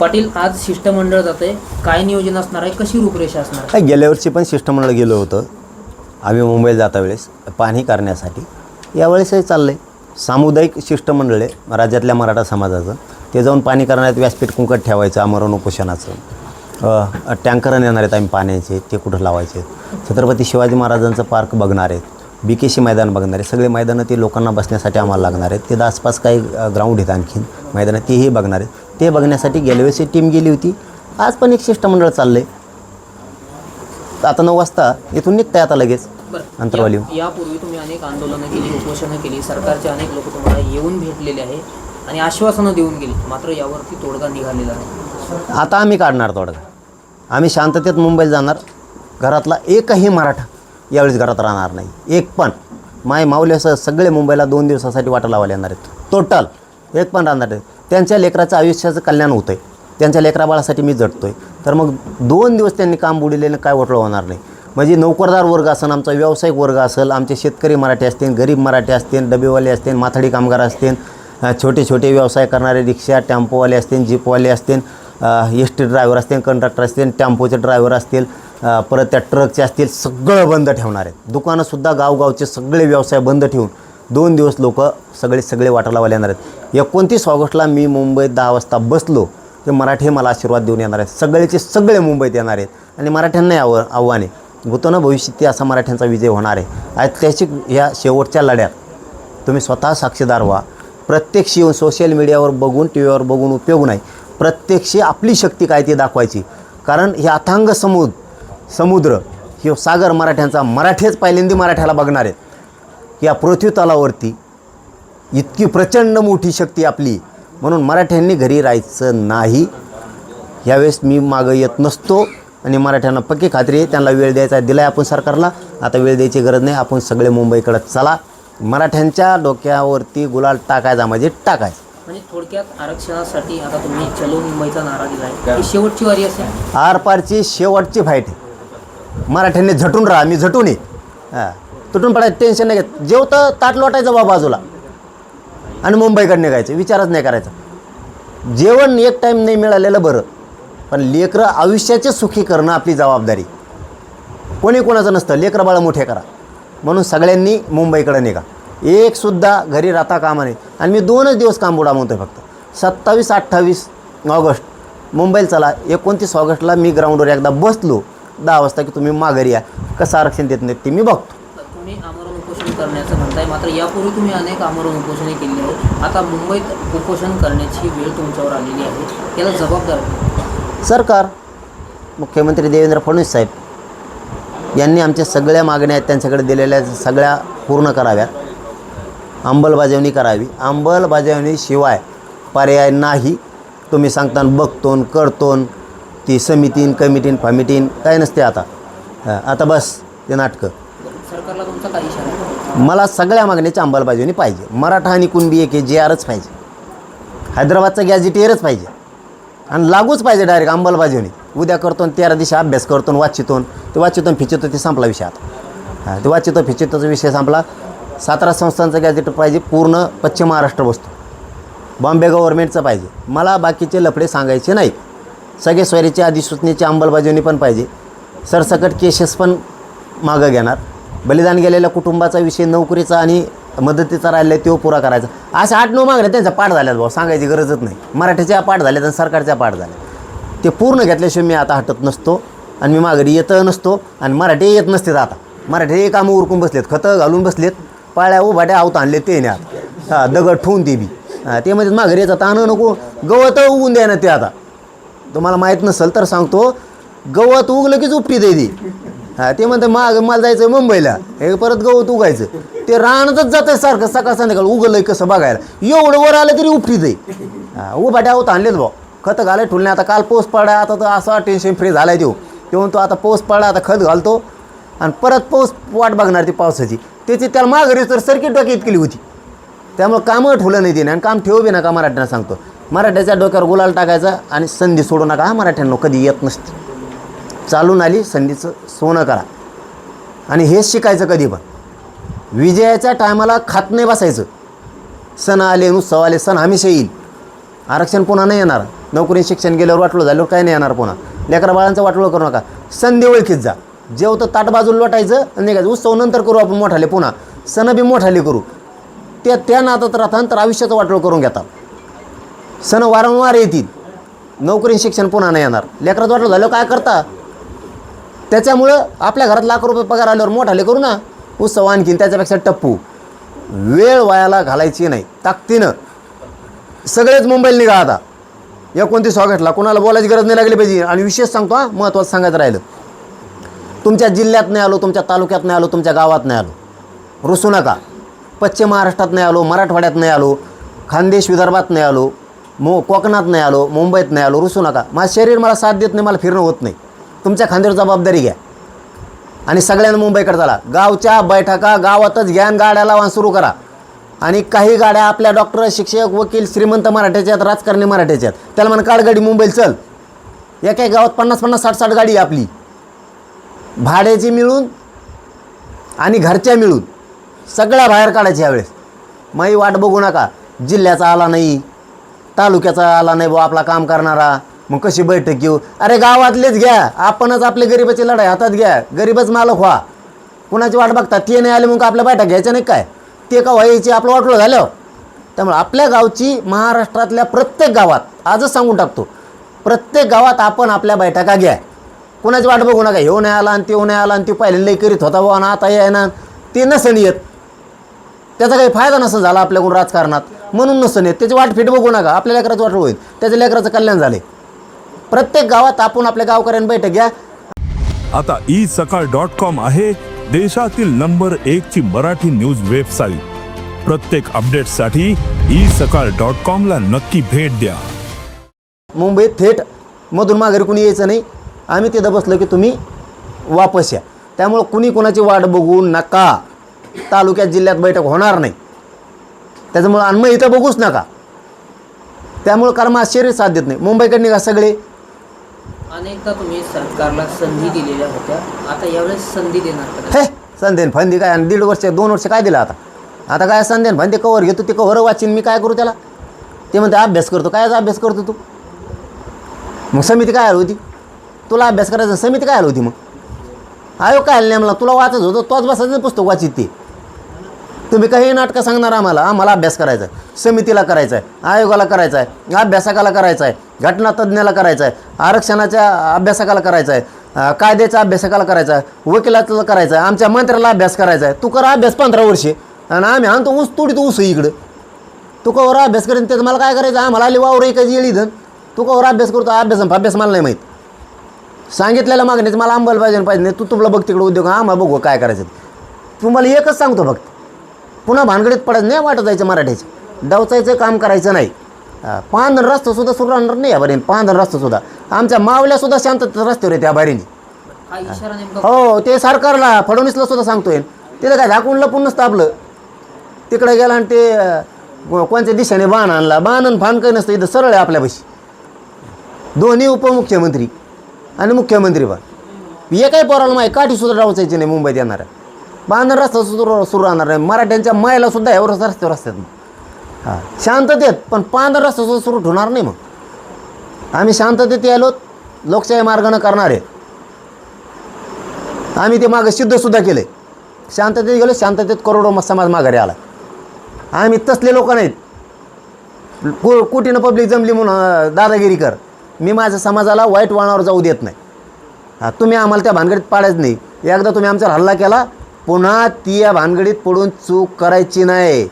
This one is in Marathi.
पाटील आज शिष्टमंडळ जात आहे काय नियोजन असणार आहे? कशी रूपरेषा असणार काय गेल्या वर्षी पण शिष्टमंडळ गेलो होतं. आम्ही मुंबईला जाता वेळेस. पाहणी करण्यासाठी. यावेळेसही चाललं आहे सामुदायिक शिष्टमंडळ आहे राज्यातल्या मराठा समाजाचं. ते जाऊन पाणी करण्यात व्यासपीठ कुंकट ठेवायचं आमरण उपोषणाचं. अ, येणार आहेत आम्ही पाण्याचे ते कुठं लावायचे. छत्रपती शिवाजी महाराजांचं पार्क बघणार आहेत. बी के सी मैदान बघणार आहे सगळे मैदानं ते लोकांना बसण्यासाठी आम्हाला लागणार आहेत. ते आसपास काही ग्राउंड आहेत आणखीन. मैदानं तेही बघणार आहेत. ते बघण्यासाठी गेल्या वेळेस टीम गेली होती. आज पण एक शिष्टमंडळ चाललं आहे आता नऊ वाजता इथून निघताय आता लगेच. अंतरवाली. यापूर्वी तुम्ही अनेक आंदोलनं केली उपोषणं केली. सरकारचे अनेक लोक तुम्हाला येऊन भेटलेले आहे आणि आश्वासनं देऊन गेली. मात्र यावरती तोडगा निघालेला नाही. आता आम्ही काढणार तोडगा. आम्ही शांततेत मुंबईला जाणार. घरातला एकही मराठा यावेळेस घरात राहणार नाही. एक पण. माय माऊल्यासह सगळे मुंबईला दोन दिवसासाठी वाटा लावायला येणार आहेत. टोटल एक पण राहणार नाही त्यांच्या लेकराचं आयुष्याचं कल्याण होतं आहे त्यांच्या लेकराबाळासाठी मी जटतो आहे तर मग दोन दिवस त्यांनी काम बुडिलेलं काय वाटलं होणार नाही. म्हणजे नोकरदार वर्ग असेल आमचा व्यावसायिक वर्ग असेल आमचे शेतकरी मराठी असतील गरीब मराठी असतील डबेवाले असतील माथाडी कामगार असतील छोटे छोटे व्यवसाय करणारे रिक्षा टेम्पोवाले असतील जीपवाले असतील एस टी ड्रायव्हर असतील कंडक्टर असतील टॅम्पोचे ड्रायव्हर असतील परत त्या ट्रकचे असतील सगळं बंद ठेवणार आहेत. दुकानंसुद्धा गावगावचे सगळे व्यवसाय बंद ठेवून दोन दिवस लोक सगळे सगळे वाटालावाले येणार आहेत. एकोणतीस ऑगस्टला मी मुंबईत दहा वाजता बसलो ते मराठी मला आशीर्वाद देऊन येणार आहेत. सगळेचे सगळे मुंबईत येणार आहेत. आणि मराठ्यांनाही आव आव्हाने आहे. भूतन भविष्यात असा मराठ्यांचा विजय होणार आहे. ऐतिहासिक ह्या शेवटच्या लढ्यात तुम्ही स्वतः साक्षीदार व्हा. प्रत्यक्ष येऊन सोशल मीडियावर बघून टी व्हीवर बघून उपयोग नाही. प्रत्यक्ष आपली शक्ती काय ती दाखवायची. कारण हे अथांग समुद समुद्र हे सागर मराठ्यांचा मराठेच पहिल्यांदा मराठ्याला बघणार आहेत. या पृथ्वी तलावरती इतकी प्रचंड मोठी शक्ती आपली. म्हणून मराठ्यांनी घरी राहायचं नाही. यावेळेस मी मागं येत नसतो आणि मराठ्यांना पक्की खात्री आहे त्यांना वेळ द्यायचा दिला आहे आपण सरकारला. आता वेळ द्यायची गरज नाही आपण सगळे मुंबईकडे चला. मराठ्यांच्या डोक्यावरती गुलाल टाकायचा म्हणजे टाकायचा. म्हणजे थोडक्यात आरक्षणासाठी आता तुम्ही चलो मुंबईचा नारा दिला आहे शेवटची वारी असेल. आरपारची शेवटची फाईट आहे. मराठ्यांनी झटून राहा मी झटून ये हां. तुटून पडायचं टेन्शन नाही घेत. जेवतं ताट लोटायचं बा बाजूला. आणि मुंबईकडे निघायचं विचारच नाही करायचा. जेवण एक टाईम नाही मिळालेलं बरं पण लेकरं आयुष्याचे सुखी करणं आपली जबाबदारी. कोणी कोणाचं नसतं लेकरं बाळं मोठे करा. म्हणून सगळ्यांनी मुंबईकडे निघा. एकसुद्धा घरी राहता कामा नाही आणि मी दोनच दिवस काम बुडा म्हणतो फक्त. सत्तावीस अठ्ठावीस ऑगस्ट. मुंबईला चला एकोणतीस ऑगस्टला मी ग्राउंडवर एकदा बसलो. दहा वाजता की तुम्ही माघारी या. कसं आरक्षण देत नाही ते मी बघतो. तुम्ही करण्याचं म्हणताय. मात्र यापूर्वी तुम्ही अनेक आमरण उपोषणे केली आहेत. आता मुंबईत उपोषण करण्याची वेळ तुमच्यावर आलेली आहे. याला जबाबदार? सरकार मुख्यमंत्री देवेंद्र फडणवीस साहेब यांनी आमच्या सगळ्या मागण्या आहेत त्यांच्याकडे दिलेल्या सगळ्या पूर्ण कराव्यात. अंमलबजावणी करावी. अंमलबजावणीशिवाय पर्याय नाही. तुम्ही सांगताना बघतोन करतोन ती समितीन कमिटीन फमिटीन काय नसते आता. आता बस ते नाटकं. सरकारला तुमचा काही इशारा आहे? मला सगळ्या मागण्याची अंमलबजावणी पाहिजे. मराठा आणि कुणबी एक जे आरच पाहिजे. हैदराबादचा गॅझेटियरच पाहिजे. आणि लागूच पाहिजे डायरेक्ट अंमलबजावणी. उद्या करतो आणि तेरा दिवशी अभ्यास करतो वाचितून वाचितो ते वाचितो फिचितो ते संपला विषय आता. हां ते वाचितो फिचितोचा विषय संपला. सातारा संस्थांचं गॅझेट पाहिजे पूर्ण पश्चिम महाराष्ट्र बसतो बॉम्बे गव्हर्नमेंटचं पाहिजे. मला बाकीचे लफडे सांगायचे नाही सगळे स्वैरीची अधिसूचनेची अंमलबजावणी पण पाहिजे. सरसकट केसेस पण मागं घेणार. बलिदान गेलेल्या कुटुंबाचा विषय नोकरीचा आणि मदतीचा राहिला तो पुरा करायचा. अशा आठ नऊ मागण्या त्यांचा पाठ झाल्यात भाऊ सांगायची गरजच नाही. मराठीच्या पाठ झाल्यात आणि सरकारच्या पाठ झाल्या ते पूर्ण घेतल्याशिवाय मी आता हटत नसतो आणि मी माघारी येत नसतो आणि मराठी येत नसते आता. मराठी कामं उरकून बसलेत खतं घालून बसलेत पाळ्या उभाट्या आवत आणले ते नाही आता हां दगड ठेवून ते बी. ते म्हणजे माघारी येतात आणू नको गवत उगून द्या ना ते आता. तुम्हाला माहीत नसेल तर सांगतो गवत उगलं की उपटी दे हा ते म्हणते माग मला जायचं मुंबईला. हे परत गवत उगायचं. ते रानातच जातं सारखं सकाळ संध्याकाळ. उगलंय कसं बघायला. एवढं वर आलं तरी उपटी जाई हा उभाट्या होत आणलेत भाऊ. खतं घालाय ठुलणे आता काल पाऊस पडा आता तर असा टेन्शन फ्री झालाय देऊ ते तो आता पाऊस पडला आता खत घालतो. आणि परत पाऊस वाट बघणार ती पावसाची. त्याची त्याला माघारी तर सर्किट डोक्यात केली होती. त्यामुळे कामं ठेवलं नाही तिने आणि काम ठेवू बी नका मराठ्यांना सांगतो. मराठ्याच्या डोक्यावर गुलाल टाकायचा आणि संधी सोडू नका. हा मराठ्यांना कधी येत नसते. चालून आली संधीचं सोनं करा. आणि हेच शिकायचं कधी पण. विजयाच्या टायमाला खात नाही बसायचं. सण आले उत्सव आले सण हमेशा येईल. आरक्षण पुन्हा नाही येणार. नोकरी शिक्षण गेल्यावर वाटलं झाल्यावर काही नाही येणार पुन्हा. लेकरा बाळांचं वाटलं करू नका. संधी ओळखीत जा. जेवतं ताट बाजूला लोटायचं आणि निघायचं. उत्सव नंतर करू आपण मोठाले पुन्हा. सण बी मोठाले करू. त्या त्या नातात राहतात तर आयुष्याचं वाटलं करून घेतात सण वारंवार येतील. नोकरी शिक्षण पुन्हा नाही येणार. लेकरात वाटलं झालं काय करता? त्याच्यामुळं आपल्या घरात लाख रुपये पगार आल्यावर मोठाले करू ना. उत्सव आणखीन त्याच्यापेक्षा टप्पू. वेळ वायाला घालायची नाही. ताकदीनं. सगळेच मुंबईला निघा आता. एकोणतीस ऑगस्टला कोणाला बोलायची गरज नाही लागली पाहिजे. आणि विशेष सांगतो हा महत्त्वाचं सांगायचं राहिलं. तुमच्या जिल्ह्यात नाही आलो तुमच्या तालुक्यात नाही आलो तुमच्या गावात नाही आलो. रुसू नका. पश्चिम महाराष्ट्रात नाही आलो मराठवाड्यात नाही आलो खानदेश विदर्भात नाही आलो मो कोकणात नाही आलो मुंबईत नाही आलो. रुसू नका. माझं शरीर मला साथ देत नाही मला फिरणं होत नाही. तुमच्या खांद्यावर जबाबदारी घ्या. आणि सगळ्यांना मुंबईकडे चला. गावच्या बैठका गावातच घ्यान गाड्या लावा सुरू करा. आणि काही गाड्या आपल्या डॉक्टर शिक्षक वकील श्रीमंत मराठ्याच्या आहेत राजकारणी मराठ्याच्या आहेत. त्याला म्हणा काढ गाडी मुंबईला चल. एका गावात पन्नास पन्नास साठ साठ गाडी आहे आपली. भाड्याची मिळून आणि घरच्या मिळून. सगळ्या बाहेर काढायच्या यावेळेस. माई वाट बघू नका. जिल्ह्याचा आला नाही. तालुक्याचा आला नाही बुवा आपला काम करणारा. मग कशी बैठक घेऊ? अरे गावातलेच घ्या. आपणच आपले गरिबाची लढाई हातात घ्या. गरीबच मालक व्हा. कुणाची वाट बघता? ते नाही आले मग आपल्या बैठक घ्यायच्या नाही काय? ते का व्हायची? आपलं वाटलं झालं. त्यामुळे आपल्या गावची महाराष्ट्रातल्या प्रत्येक गावात आजच सांगून टाकतो प्रत्येक गावात आपण आपल्या बैठका घ्या. कुणाची वाट बघू नका? ह्यो नाही आला आणि त्यो नाही आला आणि ते पहिले लई करीत होता बुवा ना आता येणार ते नसन येत. त्याचा काही फायदा नसं झाला आपल्याकडून राजकारणात. म्हणून नसं येत. त्याची वाट फिट बघू नका. आपल्या लेकराचं वाट होईल. त्याच्या लेकराचं कल्याण झाले प्रत्येक गावात आपण आपल्या गावकऱ्यांनी बैठक घ्या. आता ई सकाळ डॉट कॉम आहे देशातील नंबर एक ची मराठी न्यूज वेबसाईट. प्रत्येक अपडेटसाठी ई सकाळ डॉट कॉम ला नक्की भेट द्या. मुंबईत थेट मधून माघारी कुणी यायचं नाही. आम्ही तिथं बसलो की तुम्ही वापस या. त्यामुळं कुणी कोणाची वाट बघू नका. तालुक्यात जिल्ह्यात बैठक होणार नाही. त्याच्यामुळं मग इथं बघूच नका. त्यामुळं कारण शरीर साथ देत नाही. मुंबईकडे निघा सगळे. अनेकदा तुम्ही सरकारला संधी दिलेल्या होत्या. आता यावेळेस संधी देणार हे संध्यन फंदी काय? आणि दीड वर्ष दोन वर्ष काय दिलं आता? आता काय संध्यन फंदी कवर घेतो ते कवर वाचीन मी काय करू त्याला? ते म्हणते अभ्यास करतो. कायच अभ्यास करतो तू? मग समिती काय आली होती तुला अभ्यास करायचा समिती काय आली होती मग? आयोग काय आलं नाही मला? तुला वाचत होतं तोच बसायचं पुस्तक वाचित ते. तुम्ही काही नाटकं सांगणार आम्हाला? आम्हाला अभ्यास करायचा आहे. समितीला करायचा आहे आयोगाला करायचा आहे अभ्यासकाला करायचा आहे. घटनातज्ञाला करायचा आहे. आरक्षणाच्या अभ्यासकाला करायचा आहे. कायद्याचा कायद्याच्या अभ्यासकाला करायचा आहे. वकिलाचा करायचं आहे. आमच्या मंत्र्याला अभ्यास करायचा आहे. तू कर अभ्यास पंधरा वर्षे. आणि आम्ही आणतो ऊस तोडीत ऊस इकडं. तू कवर अभ्यास करेन त्याचं मला काय करायचं? आम्हाला आली वावर एकाच येळी धन. तू कवर अभ्यास करतो अभ्यास अभ्यास मला नाही माहीत. सांगितलेल्या मागणीचं मला अंबाला पाहिजे पाहिजे नाही. तू तुला बघ तिकडे उद्योग आम्हाला बघू काय करायचं तू. तुम्हाला एकच सांगतो फक्त. पुन्हा भानगडीत पडायचं नाही वाटत जायचं मराठीचं. डवचायचं काम करायचं नाही. पांढर रस्ता सुद्धा सुरू राहणार नाही या बारीने पांढर रस्ता सुद्धा. आमच्या मावल्या सुद्धा शांततेत रस्त्यावर आहे त्या बारीने हा ते सरकारला फडणवीसला सुद्धा सांगतोय. तिथं काय झाकून लपून नसतं आपलं. तिकडे गेला आणि ते कोणत्या दिशेने बाण आणला? बाण आणि फान काही नसतं इथं सरळ आहे आपल्यापाशी. दोन्ही उपमुख्यमंत्री आणि मुख्यमंत्री पण. एकाही पोराला माहिती काठी सुद्धा डावचायची नाही मुंबईत येणार बांधण रस्ता सुरू सुरू राहणार नाही. मराठ्यांच्या मायला सुद्धा यावर रस्त्यावर असतात हां. शांततेत पण पांढरा रस्ता सुद्धा सुरू होणार नाही मग. आम्ही शांततेत यायलो लोकशाही मार्गानं करणार. आहे आम्ही ते मागं सिद्धसुद्धा केलं. आहे शांततेत गेलो शांततेत करोडो समाज माघारी आला. आम्ही तसले लोक नाहीत. कु कुठीनं पब्लिक जमली म्हणून दादागिरी कर. मी माझ्या समाजाला वाईट वळणावर जाऊ देत नाही. हा तुम्ही आम्हाला त्या भानगडीत पाडायचं नाही. एकदा तुम्ही आमच्यावर हल्ला केला पुन्हा ती या भानगडीत पडून चूक करायची नाही.